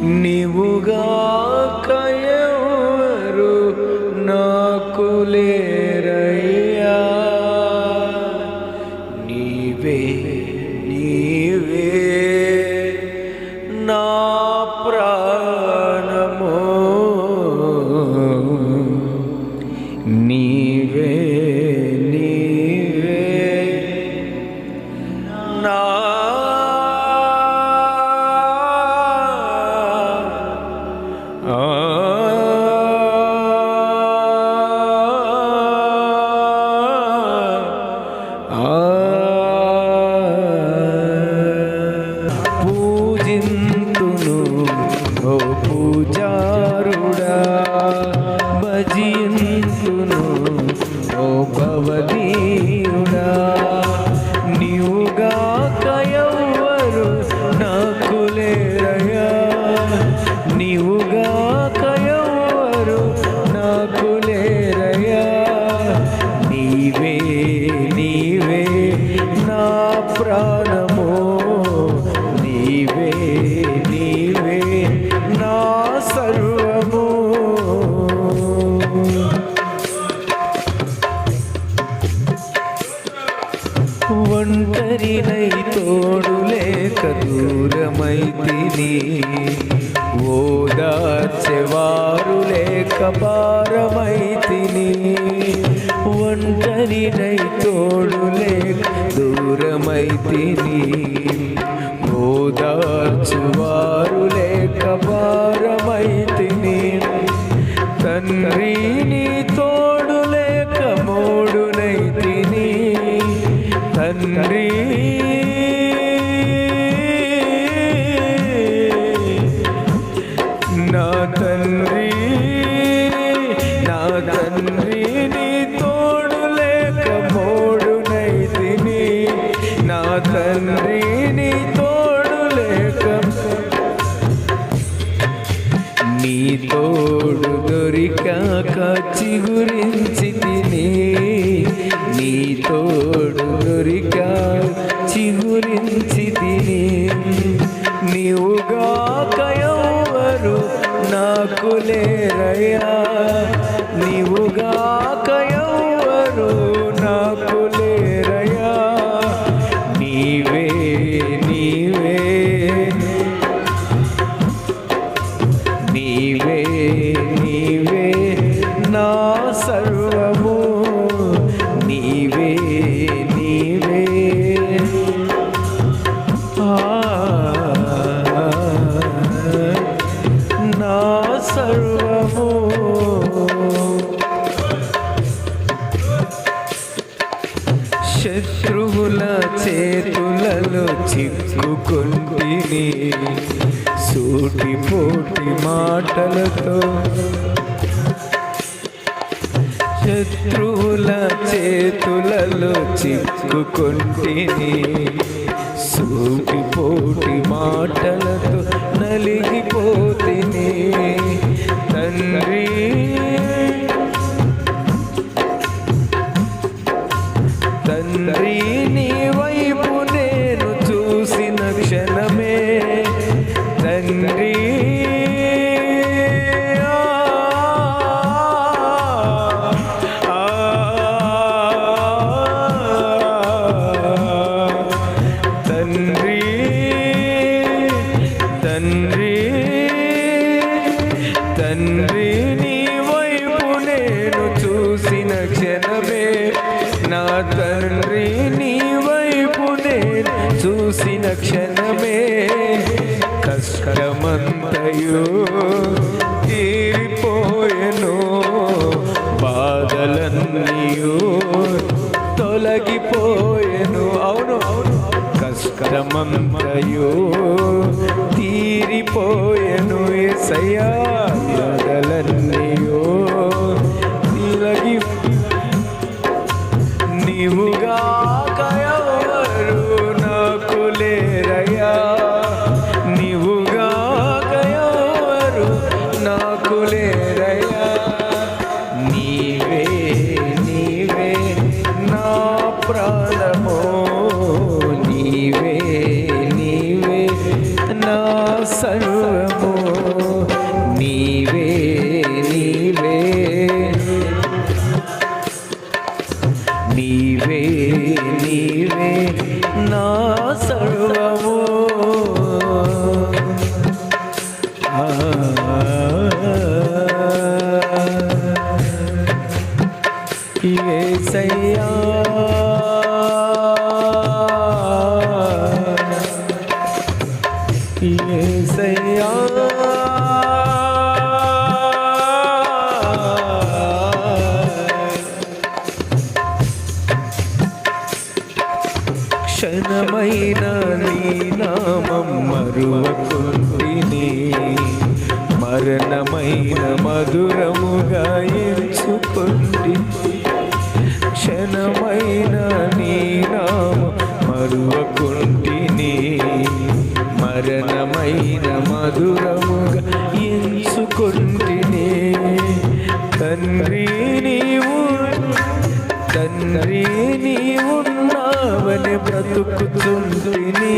నీవుగా నీవుగా ఒంటరినై తోడు లేక దూరమైతిని. ఓదార్చెవారు లేక భారమైతిని. ఒంటరినై తోడు లేక దూరమైతిని. ఓదార్చువారు లేక భారమైతిని. తండ్రిని తండ్రి దొరికాక చిగురించి తిని నీ తోడు దొరికా. చిగురించి తిని నీవుగా కయవరు నాకు లేరయ్యా. నీవుగా కయవరు నాకు లేరయ్యా. నీవే నీవే. నీవే నీవే. నా సర్వము. నీవే నీవే. నా సర్వము. శత్రువుల చేతులలో చిక్కుకుంటిని సూటి పోటి మాటలతో శత్రువుల చేతులలో చిక్కుకుంటిని సూటిపోటి మాటలతో నలిగిపోతిని. తండ్రి తండ్రి నీవు చూసిన క్షణమే కష్టమంతయు తీరిపోయెను. బాధలన్నీయు తొలగిపోయెను. అవును అవును కష్టమంతయు తీరిపోయెను. ఏసయ్యా బాధలన్నీయో తొలగి నీవుగా కయవరు నీవే నీవే నా సర్వము. క్షణమైన నీ నామం మరువకుంటిని. మరణమైన మధురముగా ఎంచుకుంటి. క్షణమైన నీ నామం మరువకుంటిని. మరణమైన మధురముగా ఎంచుకుంటిని. తండ్రి నీవు తండ్రి నీ ఉన్నావని బ్రతుకుతుంటిని.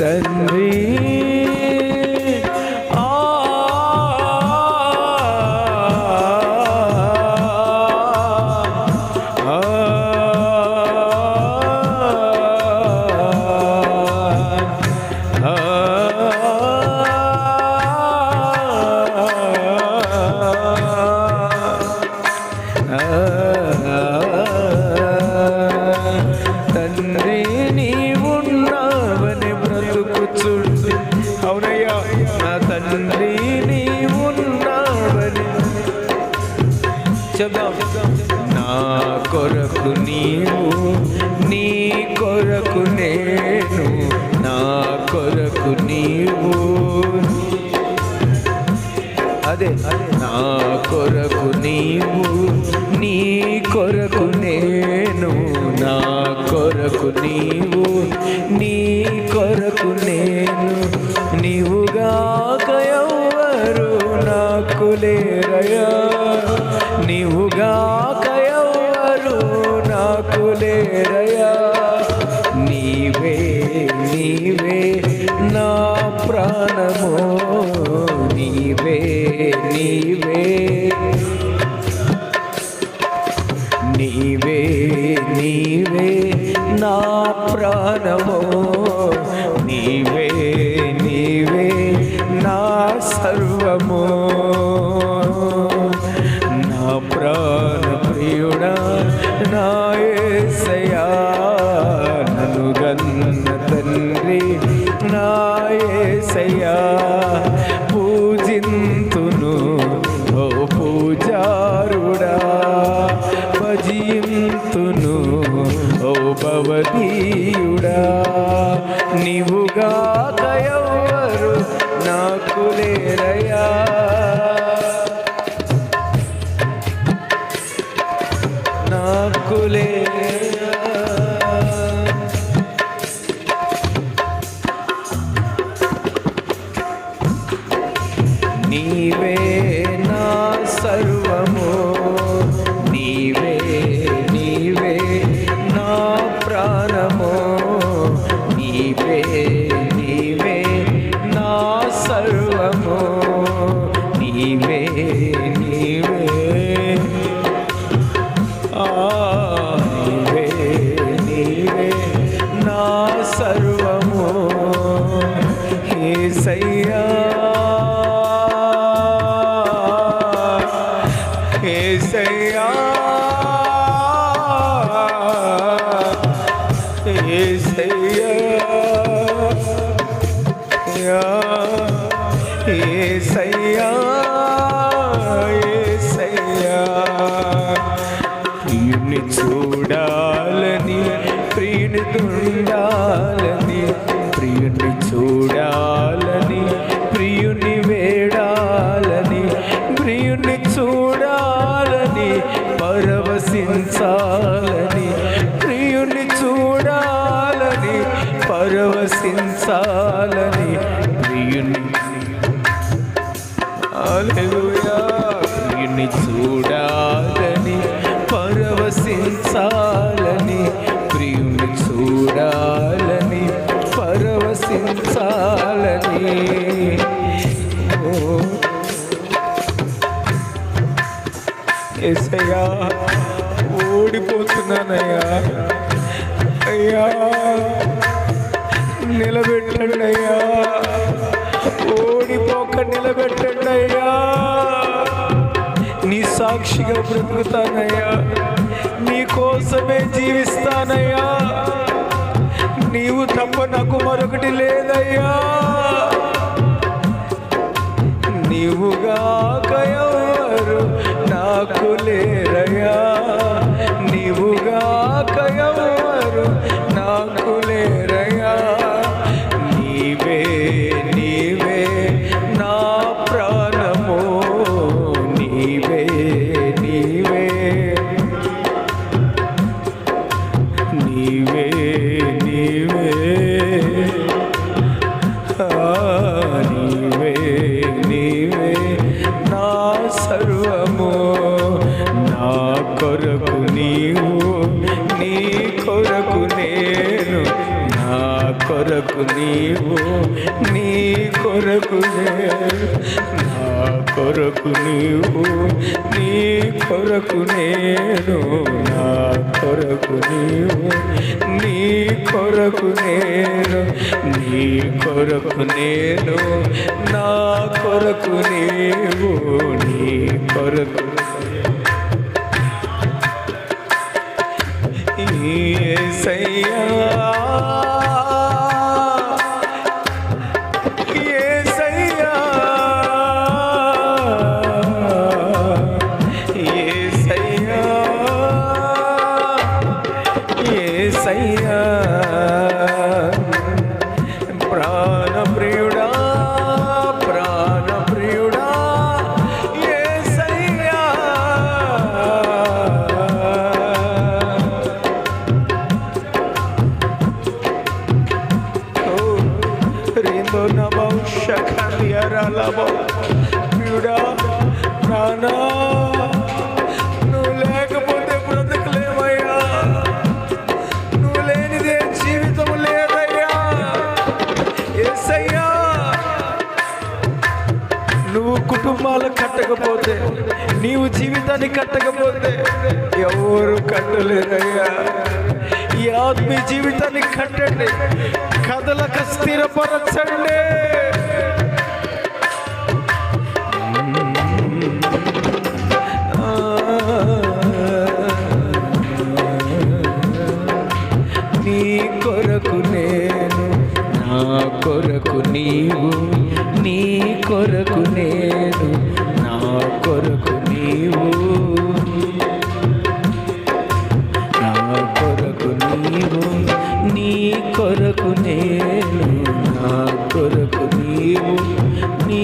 తండ్రి నాకు నీవు. అదే నా కొరకు నీవు నీ కొరకు నేను. నా కొరకు నీవు నీ కొరకు నేను. నీవుగా కయవరు నాకు లేరయా నీవుగా కయవరు నాకు లేరయా నీవే నీవే. ప్రాణము నీవే నీవే. నీవే నీవే నా ప్రాణము నాకు వీణ్ణి చూడాలని పరవశించాలని ప్రియుని చూడాలని పరవశించాలని. ఎసయ్యా ఓడిపోతున్నానయ్యా. అయ్యా నిలబెట్టండి అయ్యా. ఓడిపోక నిలబెట్టండి. సాక్షిగా బ్రతుకుతానయ్యా. నీ కోసమే జీవిస్తానయ్యా. నీవు తప్ప నాకు మరొకటి లేదయ్యా. నీవుగాక నాకు లేరయ్యా. నీవుగాక నాకు లేరు నేను నా కొరకు నీవు నీ కొరకు నా కొరకు నీవు నీ కొరకు నేను. నా కొరకు నీవు నీ కొరకు నేను. నీ కొరకు నేను నా కొరకు నీవు నీ కొరకు యేసయ్యా నీవు జీవితాన్ని కట్టకపోతే ఎవరు కట్టలేదయ్యా? ఈ ఆత్మీయ జీవితాన్ని కట్టండి. కథలకు స్థిరపరచండి. నీ కొరకు నేను నా కొరకు నీవు నీ కొరకు నేను కొరకు నీవు. నా కొరకు నీవు నీ కొరకు నేను నా కొరకు నీవు నీ